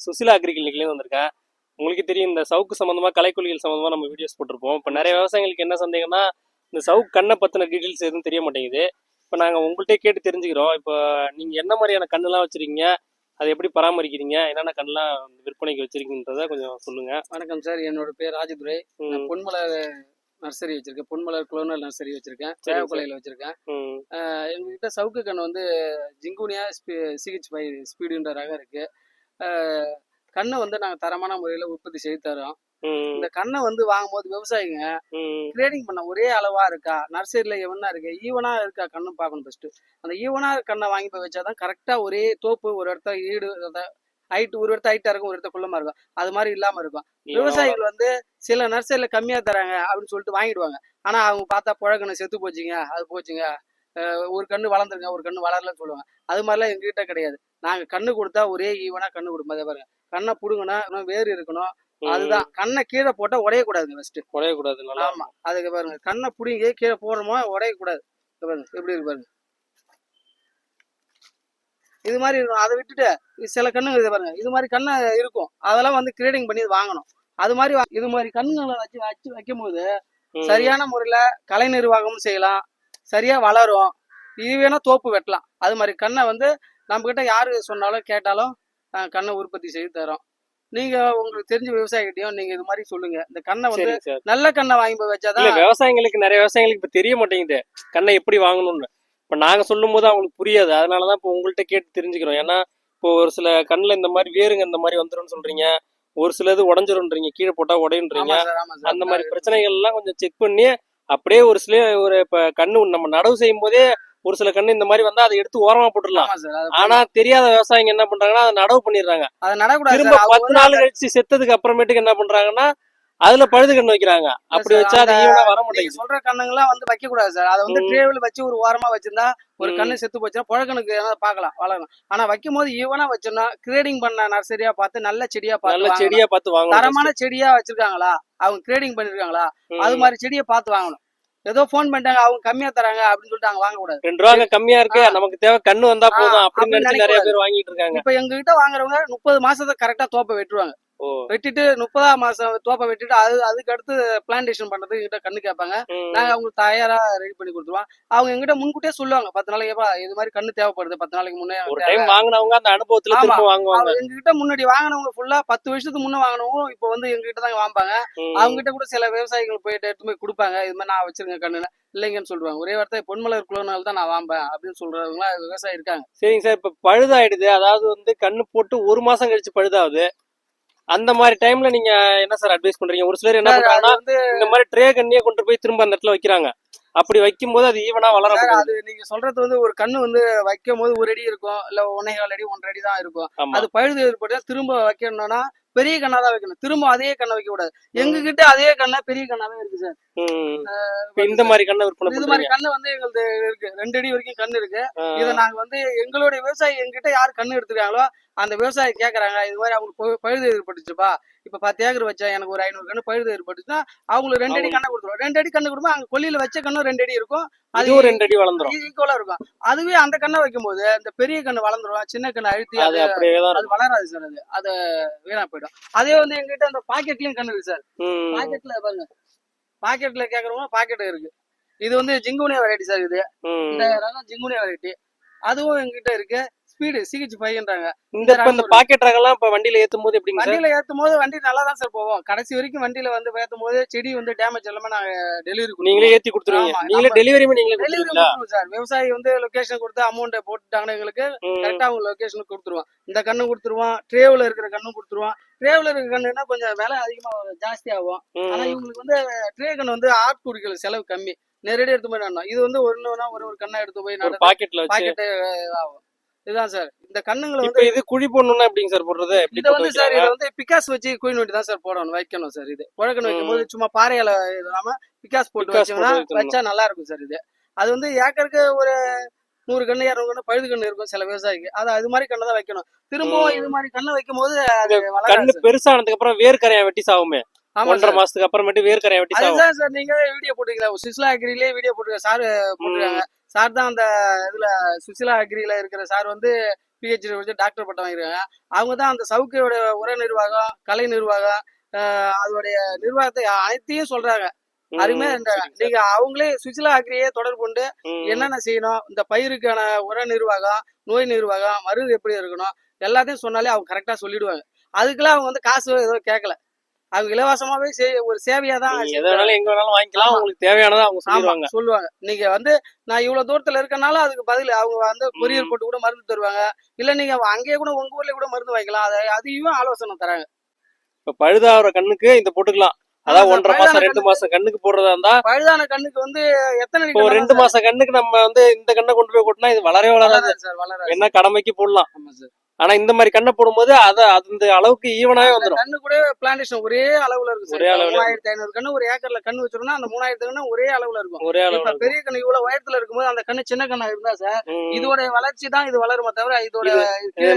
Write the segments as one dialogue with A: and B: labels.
A: வந்து சுசிலா அக்ரிகல்ச்சர்லேருந்து வந்திருக்கேன் உங்களுக்கு தெரியும் இந்த சவுக்கு சம்மந்தமாக கலைக்கொல்லிகள் சம்மந்தமாக நம்ம வீடியோஸ் போட்டிருப்போம். இப்போ நிறைய விவசாயிகளுக்கு என்ன சந்தேகம்னா இந்த சவுக்கு கண்ணை பற்றின டீட்டெயில்ஸ் எதுவும் தெரிய மாட்டேங்குது. இப்போ நாங்கள் உங்கள்கிட்ட கேட்டு தெரிஞ்சுக்கிறோம். இப்போ நீங்கள் என்ன மாதிரியான கண்ணுலாம் வச்சுருக்கீங்க? அதை எப்படி பராமரிக்கிறீங்க? என்னென்ன கண்ணுலாம் விற்பனைக்கு வச்சிருக்கீங்கன்றத கொஞ்சம் சொல்லுங்கள்
B: வணக்கம் சார். என்னோட பேர் ராஜதுரை. பொன்மலர் நர்சரி வச்சிருக்கேன். பொன்மலர் குளோனல் நர்சரி வச்சிருக்கேன்.
A: சரி,
B: தேவக்கொலையில் வச்சிருக்கேன். எங்ககிட்ட சவுக்கு கண் வந்து ஜிங்குனியா சிஹெச் ஃபைவ் ஸ்பீடுன்ற ரகம் இருக்கு. ஆஹ் கண்ணை வந்து நாங்கள் தரமான முறையில் உற்பத்தி செய்து தரோம் இந்த கண்ணை வந்து வாங்கும்போது விவசாயிங்க
A: ம்.
B: கிரேடிங் பண்ண ஒரே அளவா இருக்கா? நர்சரியில எவனா இருக்கு? ஈவனா இருக்கா கண்ணு பார்க்கணும் ஃபர்ஸ்ட் அந்த ஈவனா கண்ணை வாங்கி போய் வச்சாதான் கரெக்டா ஒரே தோப்பு ஒரு இடத்த ஈடு ஹைட் ஒரு இடத்த ஹைட்டா இருக்கும் ஒரு இடத்த குள்ளமா இருக்கும். அது மாதிரி இல்லாம இருக்கும். விவசாயிகள் வந்து சில நர்சரியில கம்மியா தராங்க அப்படின்னு சொல்லிட்டு வாங்கிடுவாங்க. ஆனா அவங்க பார்த்தா புழக்கண்ணு செத்து போச்சுங்க அது போச்சுங்க. ஒரு கண்ணு வளர்ந்துருங்க ஒரு கண்ணு வளரலன்னு சொல்லுவாங்க. அது மாதிரிலாம் எங்ககிட்ட கிடையாது. நாங்க கண்ணு கொடுத்தா ஒரே ஈவனா கண்ணு கொடுப்போம். அதே பாருங்க. கண்ணை புடுங்கணும் இன்னும் வேர் இருக்கணும். அதுதான். கண்ணை கீழே போட்டா உடையக்கூடாதுங்க ஃபர்ஸ்ட்
A: குறையக்கூடாது நல்லா
B: ஆமா. அதுக்கு பாருங்க. கண்ணை புடிங்கி கீழே போடுறோமோ உடைய கூடாது. பாருங்க. எப்படி இருக்கு பாருங்க. இது மாதிரி இருக்கும் அதை விட்டுட்டு சில கண்ணுங்க இது பாருங்க. இது மாதிரி கண்ணு இருக்கும். அதெல்லாம் வந்து கிரேடிங் பண்ணி வாங்கணும். அது மாதிரி இது மாதிரி கண்ணுங்களை வச்சு வச்சு வைக்கும் போது. சரியான முறையில கலை நிர்வாகமும் செய்யலாம். சரியா வளரும். இது வேணா தோப்பு வெட்டலாம். அது மாதிரி கண்ணை வந்து நம்ம கிட்ட யாரு சொன்னாலும் கேட்டாலும் கண்ணை உற்பத்தி செய்து தரோம். நீங்க உங்களுக்கு தெரிஞ்ச விவசாயிகிட்டயும் நீங்க இது மாதிரி சொல்லுங்க. இந்த கண்ணை வந்து நல்ல கண்ணை வாங்கி போய் வச்சாதான்
A: விவசாயிங்களுக்கு நிறைய விவசாயிகளுக்கு இப்ப தெரிய மாட்டேங்குது. கண்ணை எப்படி வாங்கணும்னு. இப்ப நாங்க சொல்லும் போது அவங்களுக்கு புரியாது. அதனாலதான் இப்போ உங்கள்கிட்ட கேட்டு தெரிஞ்சுக்கிறோம். ஏன்னா இப்போ ஒரு சில கண்ணுல இந்த மாதிரி வேருங்க இந்த மாதிரி வந்துரும்னு சொல்றீங்க. ஒரு சிலது உடஞ்சிரும்ன்றீங்க. கீழே போட்டா உடையுன்றீங்க. அந்த மாதிரி பிரச்சனைகள் எல்லாம் கொஞ்சம் செக் பண்ணி அப்படியே ஒரு சில ஒரு இப்ப கண்ணு நம்ம நடவு செய்யும் போதே ஒரு சில கண்ணு இந்த மாதிரி வந்தா அதை எடுத்து ஓரமா போட்டுடலாம். ஆனா தெரியாத விவசாயிங்க என்ன பண்றாங்கன்னா அதை நடவு பண்ணிடுறாங்க.
B: அது நடக்கூடாது
A: திரும்ப பத்து நாள் கழிச்சு செத்ததுக்கு அப்புறமேட்டுக்கு என்ன பண்றாங்கன்னா அதுல பழுது கண்ணு வைக்கிறாங்க. அப்படி வச்சா அது ஈவனா வர மாட்டேங்குது.
B: சொல்ற கண்ணுங்கெல்லாம் வந்து வைக்க கூடாது சார். அதை வந்து. ட்ரேவில் வச்சு ஒரு ஓரமா வச்சிருந்தா ஒரு. கண்ணு செத்து போச்சுன்னா புழக்கணுக்கு ஏதாவது பார்க்கலாம் வளரணும். ஆனா வைக்கும் போது ஈவனா வச்சோம்னா கிரேடிங் பண்ண நர்சரியா பார்த்து நல்ல செடியா பார்த்து.
A: செடியா பார்த்து வாங்கணும்
B: தரமான செடியா வச்சிருக்காங்களா? அவங்க கிரேடிங் பண்ணிருக்காங்களா. அது மாதிரி செடியை பார்த்து வாங்கணும். ஏதோ ஃபோன் பண்ணிட்டாங்க அவங்க கம்மியா தராங்க அப்படின்னு சொல்லிட்டு அங்க வாங்க கூடாது
A: ரெண்டு ரூபாங்க கம்மியா இருக்கு. நமக்கு தேவை கண்ணு வந்தா போதும் அப்படின்னு நினைச்சு நிறைய. பேர் வாங்கிட்டு இருக்காங்க
B: இப்ப எங்க கிட்ட வாங்குறவங்க முப்பது மாசத்தை கரெக்டா தோப்பை வெட்டுவாங்க
A: ஓ
B: வெட்டிட்டு முப்பதாம் மாசம் தோப்பை வெட்டிட்டு அது அதுக்கு அடுத்து பிளான்டேஷன் பண்றதுக்கு எங்கிட்ட கண்ணு கேட்பாங்க. நாங்க அவங்களுக்கு தயாரா ரெடி பண்ணி கொடுத்துருவோம். அவங்க எங்கிட்ட முன்கூட்டியே சொல்லுவாங்க பத்து நாளைக்கு ஏப்பா இது மாதிரி கண்ணு தேவைப்படுது பத்து நாளைக்கு முன்னே
A: வாங்குனவங்க அந்த அனுபவத்துல வாங்குவாங்க.
B: எங்ககிட்ட முன்னாடி வாங்கினவங்க ஃபுல்லா பத்து வருஷத்துக்கு முன்ன வாங்கினவங்க இப்போ வந்து எங்ககிட்ட தான்
A: ம்.
B: அவங்க கிட்ட கூட சில விவசாயிகள் போயிட்டு எடுத்து போய் கொடுப்பாங்க இது மாதிரி நான் வச்சிருக்கேன் கண்ணுன்னு. இல்லைங்கன்னு சொல்லுவாங்க. ஒரே வார்த்தை பொன்மலர் குளோனால் தான் நான் வாம்பேன் அப்படின்னு சொல்றவங்க விவசாயி இருக்காங்க.
A: சரிங்க சார் இப்ப பழுதாயிடுது. அதாவது வந்து கண்ணு போட்டு ஒரு மாசம் கழிச்சு பழுதாகுது. அந்த மாதிரி டைம்ல நீங்க என்ன சார் அட்வைஸ் பண்றீங்க? ஒரு சிலர் என்ன பண்றாங்கன்னா
B: வந்து
A: இந்த மாதிரி ட்ரே கண்ணியே கொண்டு போய் திரும்ப அந்த இடத்துல வைக்கிறாங்க. அப்படி வைக்கும் போது அது ஈவனா வளர.
B: அது நீங்க சொல்றது வந்து ஒரு கண்ணு வந்து வைக்கும் போது ஒரு அடி இருக்கும் இல்ல ஒன்னே கால் அடி ஒன்றரை அடி தான் இருக்கும். அது பழுது ஏற்பட்டு திரும்ப வைக்கணும்னா பெரிய கண்ணா தான் வைக்கணும். திரும்ப அதே கண்ணை வைக்க கூடாது எங்க கிட்ட அதே கண்ணா பெரிய கண்ணாவே இருக்கு சார்
A: இந்த மாதிரி கண்ணை விற்பனை
B: இது மாதிரி கண்ணு வந்து எங்களுக்கு இருக்கு. ரெண்டு அடி வரைக்கும் கண்ணு இருக்கு. இதை நாங்க வந்து எங்களுடைய விவசாயி எங்கிட்ட யார் கண்ணு எடுத்துருக்காங்களோ அந்த விவசாயி கேக்குறாங்க இது மாதிரி அவங்களுக்கு பழு- பழுது ஏற்பட்டுச்சுப்பா. இப்ப பத்து ஏக்கர் வச்சேன் எனக்கு ஒரு ஐநூறு கண்ணு பழுது ஏற்பட்டுச்சுன்னா அவங்களுக்கு ரெண்டு அடி கண்ணை கொடுத்துருவோம். ரெண்டு அடி கண்ணு கொடுப்போம் அங்க கொல்லியில வச்ச கண்ணும் ரெண்டு அடி இருக்கும். அது
A: இதுவும் ரெண்டு அடி வளர்ந்துரும்.
B: ஈக்குவலா இருக்கும். அதுவே அந்த கண்ணை வைக்கும் போது இந்த பெரிய கண்ணு வளர்ந்துரும். சின்ன கண்ணு அழுத்தி
A: அது
B: அது வளராது சார் அது. அது வீணா போயிடும். அதே வந்து எங்கிட்ட அந்த பாக்கெட்லயும் கண்ணு இருக்கு சார். பாக்கெட்ல பாருங்க. பாக்கெட்ல கேக்குறவங்க பாக்கெட் இருக்கு. இது வந்து ஜிங்குனியா வெரைட்டி சார் இது. இந்த ரகம் ஜிங்குனியா வெரைட்டி அதுவும் எங்கிட்ட இருக்கு. ஸ்பீடு சிகிச்சு பையன்றாங்க
A: இந்த இந்த பாக்கெட் ரகம்லாம் இப்ப வண்டியில ஏத்தும் போது எப்படிங்க சார்?
B: வண்டியில ஏத்தும் போது வண்டி நல்லா தான் சார் போவோம் கடைசி வரைக்கும் வண்டியில வந்து ஏத்தும் போது செடி வந்து டேமேஜ் எல்லாமே நாங்க டெலிவரி
A: நீங்களே ஏத்தி கொடுத்துருவீங்க. நீங்களே டெலிவரி நீங்களே
B: டெலிவரி சார். விவசாயி வந்து லொகேஷன் கொடுத்து அமௌண்ட் போட்டுட்டாங்கன்னா எங்களுக்கு
A: ம்.
B: கரெக்டா அவங்க லொகேஷனுக்கு கொடுத்துருவோம். இந்த கண்ணு கொடுத்துருவோம். ட்ரேவ்ல இருக்கிற கண்ணும் கொடுத்துருவோம். ட்ரேவ்ல இருக்கிற கண்ணுனா கொஞ்சம் விலை அதிகமா வரும், ஜாஸ்தி ஆகும். ஆனா
A: ம்.
B: இவங்களுக்கு வந்து ட்ரே கண்ணு வந்து ஆட் குடிக்கல செலவு கம்மி. நேரடியாக எடுத்து போய் நடணும். இது வந்து ஒண்ணுனா ஒரு ஒரு கண்ணா எடுத்து போய்
A: பாக்கெட்ல
B: பாக்கெட்டு ஆகும். இதுதான் சார். இந்த கண்ணுங்களை வந்து
A: இது குழி போடணும்னா எப்படிங்க சார் போடுறது?
B: இதை வந்து சார்? இதை வந்து பிகாஸ் வச்சு குயின் வண்டி தான் சார் போடணும் வைக்கணும் சார் இது. புழக்கணும்
A: ம்.
B: வைக்கும் போது சும்மா பாறையில இல்லாம பிகாஸ் போட்டு வச்சோம்னா. வச்சா நல்லா இருக்கும் சார் இது. அது வந்து ஏக்கருக்கு ஒரு நூறு கண்ணு இரநூறு கண்ணு பழுது கண்ணு இருக்கும் சில விவசாயிக்கு. அது அது மாதிரி கண்ணை தான் வைக்கணும். திரும்பவும். இது மாதிரி கண்ணை வைக்கும் போது அது
A: கண்ணு. பெருசானதுக்கு அப்புறம் வேர்க்கரையா வெட்டி சாகுமே. ஒன்றரை மாசத்துக்கு அப்புறமேட்டு வேர்க்கரையா வெட்டி சாகும்.
B: சார் நீங்க வீடியோ போட்டுருக்கீங்க சிஸ்லா அக்ரிலே வீடியோ போட்டுருக்க சார் போட்டுருக்காங்க. சார் தான் அந்த இதுல சுசிலா அக்ரியில இருக்கிற சார் வந்து பிஹெச்டி வச்சு டாக்டர் பட்டம் வாங்கிருக்காங்க அவங்க தான் அந்த சவுக்கையோட உர நிர்வாகம் கலை நிர்வாகம் ஆஹ் அதோடைய நிர்வாகத்தை அனைத்தையும் சொல்றாங்க. அருமையா
A: சார்.
B: நீங்க அவங்களே சுசிலா அக்ரியே தொடர்பு கொண்டு என்னென்ன செய்யணும் இந்த பயிருக்கான உர நிர்வாகம் நோய் நிர்வாகம் மருந்து எப்படி இருக்கணும் எல்லாத்தையும் சொன்னாலே அவங்க கரெக்டா சொல்லிடுவாங்க. அதுக்கெல்லாம் அவங்க வந்து காசு ஏதோ கேட்கல அவங்க இலவசமாவே ஒரு சேவையா தான்
A: எதை வேணாலும் எங்க வேணாலும் வாங்கிக்கலாம். உங்களுக்கு தேவையானதை அவங்க
B: ஆமா
A: சொல்லிடுவாங்க
B: சொல்லுவாங்க. நீங்க வந்து நான் இவ்வளவு தூரத்துல இருக்கனால அதுக்கு பதில் அவங்க வந்து கொரியர். போட்டு கூட மருந்து தருவாங்க. இல்ல நீங்க அங்கேயே கூட உங்க ஊர்ல கூட மருந்து வாங்கிக்கலாம். அதை அதையும் ஆலோசனை தராங்க.
A: இப்ப பழுதாகிற கண்ணுக்கு இந்த போட்டுக்கலாம். அதாவது
B: ஆமா,
A: ஒன்றரை மாசம் ரெண்டு மாசம் கண்ணுக்கு போடுறதா இருந்தா
B: பழுதான கண்ணுக்கு வந்து எத்தனை
A: ரெண்டு மாசம் கண்ணுக்கு நம்ம வந்து இந்த கண்ணை கொண்டு போய் கொட்டினா இது வளரவே வளராது. என்ன கடமைக்கு போடலாம்.
B: ஆமா சார்.
A: ஆனா இந்த மாதிரி கண்ணை போடும்போது அத அந்த அளவுக்கு ஈவனாவே வந்துடும்
B: கண்ணு கூட பிளான்டேஷன் ஒரே அளவுல இருக்கு
A: ஒரே
B: சார்.
A: அளவுல
B: மூணாயிரத்தி ஐநூறு கண்ணு ஒரு ஏக்கர்ல கண்ணு வச்சிருந்தா அந்த மூணாயிரத்து கண்ணு ஒரே அளவுல இருக்கும்.
A: ஒரே அளவு
B: பெரிய கண்ணு இவ்வளவு உயரத்துல இருக்கும்போது அந்த கண்ணு சின்ன கண்ணா இருந்தா சார். இதோட வளர்ச்சி தான் இது வளருமே தவிர இதோட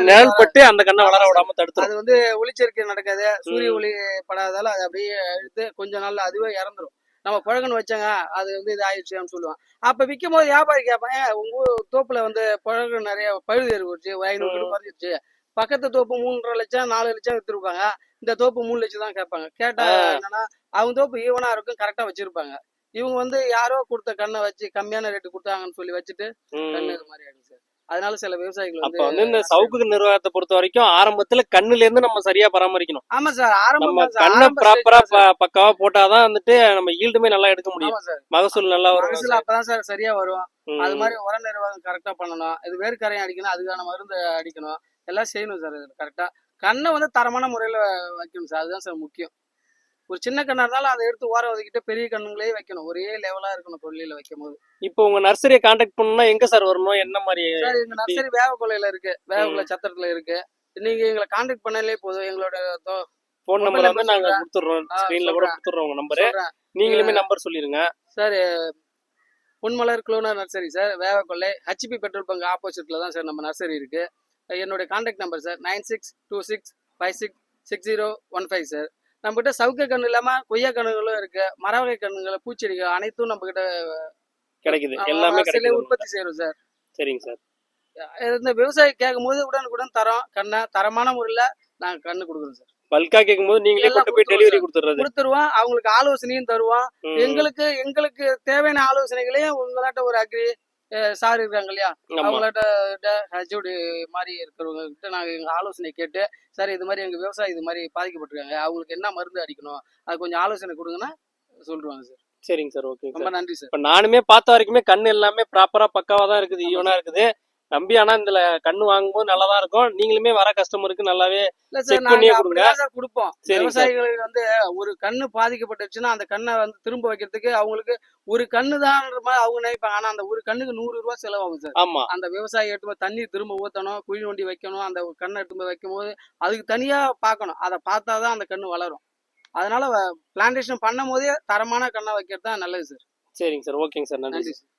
A: நிழல் பட்டு அந்த கண்ணை வளர. விடாம தடுத்துரும்.
B: அது வந்து ஒளிச்சேர்க்கை நடக்காது. சூரிய. ஒளி படாதால அது அப்படியே இழுத்து கொஞ்ச நாள்ல அதுவே இறந்துரும். நம்ம பழகன்னு வச்சங்க அது வந்து இது ஆயிடுச்சுன்னு சொல்லுவான் அப்ப விற்கும் போது வியாபாரி கேட்பான் "ஏன், உங்க ஊர் தோப்புல வந்து பழகு நிறைய பழுது ஏறிடுச்சு ஒரு ஐநூறு கிலோ குறைஞ்சிருச்சு பக்கத்து தோப்பு மூன்றரை லட்சம் நாலு லட்சம் வித்துருப்பாங்க. இந்த தோப்பு மூணு லட்சம் தான் கேட்பாங்க. கேட்டா. என்னன்னா அவங்க தோப்பு ஈவனா இருக்கும் கரெக்டா வச்சிருப்பாங்க. இவங்க வந்து யாரோ கொடுத்த கண்ணை வச்சு கம்மியான ரேட்டு கொடுத்தாங்கன்னு சொல்லி வச்சுட்டு. கண்ணு இது மாதிரி ஆயிடும் சார் அதனால சில விவசாயிகள்
A: அப்ப
B: வந்து
A: இந்த சவுக்கு நிர்வாகத்தை பொறுத்த வரைக்கும் ஆரம்பத்துல கண்ணுல இருந்து நம்ம சரியா பராமரிக்கணும்.
B: ஆமா சார் ஆரம்பம்
A: நம்ம கண்ணை ப்ராப்பரா. பக்காவா போட்டாதான் வந்துட்டு நம்ம ஈல்டுமே நல்லா எடுக்க முடியும். மகசூல் நல்லா வரும்
B: மகசூல் அப்பதான் சார் சரியா வரும். அது மாதிரி உர நிர்வாகம் கரெக்டா பண்ணணும். இது வேர்க்கரையும் அடிக்கணும் அதுக்கான மருந்து அடிக்கணும். எல்லாம் செய்யணும் சார் கரெக்டா கண்ணை வந்து தரமான முறையில வைக்கணும் சார். அதுதான் சார் முக்கியம். ஒரு சின்ன கண்ணா இருந்தாலும் அதை எடுத்து ஓரம் ஒதுக்கிட்டு பெரிய கண்ணுங்களே வைக்கணும். ஒரே லெவலா இருக்கணும் தொழில வைக்கும் போது
A: இப்போ உங்க நர்சரியை காண்டாக்ட் பண்ணணும்னா எங்க சார் வரணும்? என்ன மாதிரி
B: சார் எங்க நர்சரி வேவக்கொள்ளையில இருக்கு. வேவக்கொள்ளை சத்திரத்துல இருக்கு. நீங்க எங்களை கான்டாக்ட் பண்ணாலே போதும். எங்களோட தோ-
A: போன்
B: mobile
A: நம்பர் வந்து நாங்க
B: ஆ,
A: ஸ்கிரீன்ல கூட
B: சொல்றேன்.
A: கொடுத்துடுறோம் உங்க நம்பரு நீங்களுமே நம்பர் சொல்லிருங்க.
B: சார் பொன்மலர் குளோனர் நர்சரி சார் வேவக்கொள்ளை ஹெச்பி பெட்ரோல் பங்க் ஆப்போசிட்ல தான் சார் நம்ம நர்சரி இருக்கு. என்னுடைய contact number sir nine six two six five six six zero one five sir. நம்மகிட்ட சவுக்க கண்ணு இல்லாம கொய்யா கண்ணுகளும் இருக்கு மரவகை கண்ணுகள் பூச்செடிகள் அனைத்தும் நம்ம கிட்ட
A: கிடைக்குது எல்லாமே கிடைக்குது
B: உற்பத்தி செய்யறோம் சார்.
A: சரிங்க சார்.
B: இந்த விவசாயி கேட்கும் போது உடனுக்குடன் தரோம் கண்ணை தரமான முறையில நாங்க கண்ணு கொடுக்குறோம் சார்.
A: பல்கா கேட்கும் போது நீங்களே கொண்டு போய் டெலிவரி கொடுத்துறது
B: கொடுத்துருவோம் அவங்களுக்கு ஆலோசனையும் தருவோம். எங்களுக்கு எங்களுக்கு தேவையான ஆலோசனைகளையும் உங்களாட்ட ஒரு அக்ரி சார் இருக்காங்க இல்லையா? அவங்கள்ட்ட ஹெச்ஓடி மாதிரி இருக்கிறவங்க கிட்ட நாங்க எங்க ஆலோசனை கேட்டு சார் இது மாதிரி எங்க விவசாயி இது மாதிரி பாதிக்கப்பட்டிருக்காங்க. அவங்களுக்கு என்ன மருந்து அடிக்கணும்? அது கொஞ்சம் ஆலோசனை கொடுங்கன்னா சொல்லுவாங்க சார்.
A: சரிங்க சார் ஓகே
B: ரொம்ப நன்றி சார்.
A: இப்ப நானுமே பார்த்த வரைக்குமே கண்ணு எல்லாமே ப்ராப்பரா பக்காவா தான் இருக்குது ஈவனா இருக்குது. நம்பி ஆனா இந்த கண்ணு வாங்கும்போது நல்லா தான் இருக்கும். நீங்களுமே வர கஸ்டமருக்கு நல்லாவே
B: சார்
A: பண்ணியே கொடுங்க.
B: கொடுப்போம். விவசாயிகளுக்கு வந்து ஒரு கண்ணு பாதிக்கப்பட்டுச்சுன்னா அந்த கண்ணை வந்து திரும்ப வைக்கிறதுக்கு அவங்களுக்கு ஒரு கண்ணு மாதிரி அவங்க நினைப்பாங்க. ஆனா அந்த ஒரு கண்ணுக்கு நூறு ரூபாய் செலவாகும் சார்.
A: ஆமா.
B: அந்த விவசாயி எடுத்து தண்ணி திரும்ப ஊற்றணும் குழி நோண்டி வைக்கணும் அந்த கண்ணை எடுத்து போய் வைக்கும்போது அதுக்கு தனியா பார்க்கணும். அதை பார்த்தா தான் அந்த கண்ணு வளரும். அதனால பிளான்டேஷன் பண்ணும் போதே தரமான கண்ணை வைக்கிறது தான் நல்லது சார்.
A: சரிங்க சார். ஓகேங்க சார். நன்றி
B: நன்றி சார்.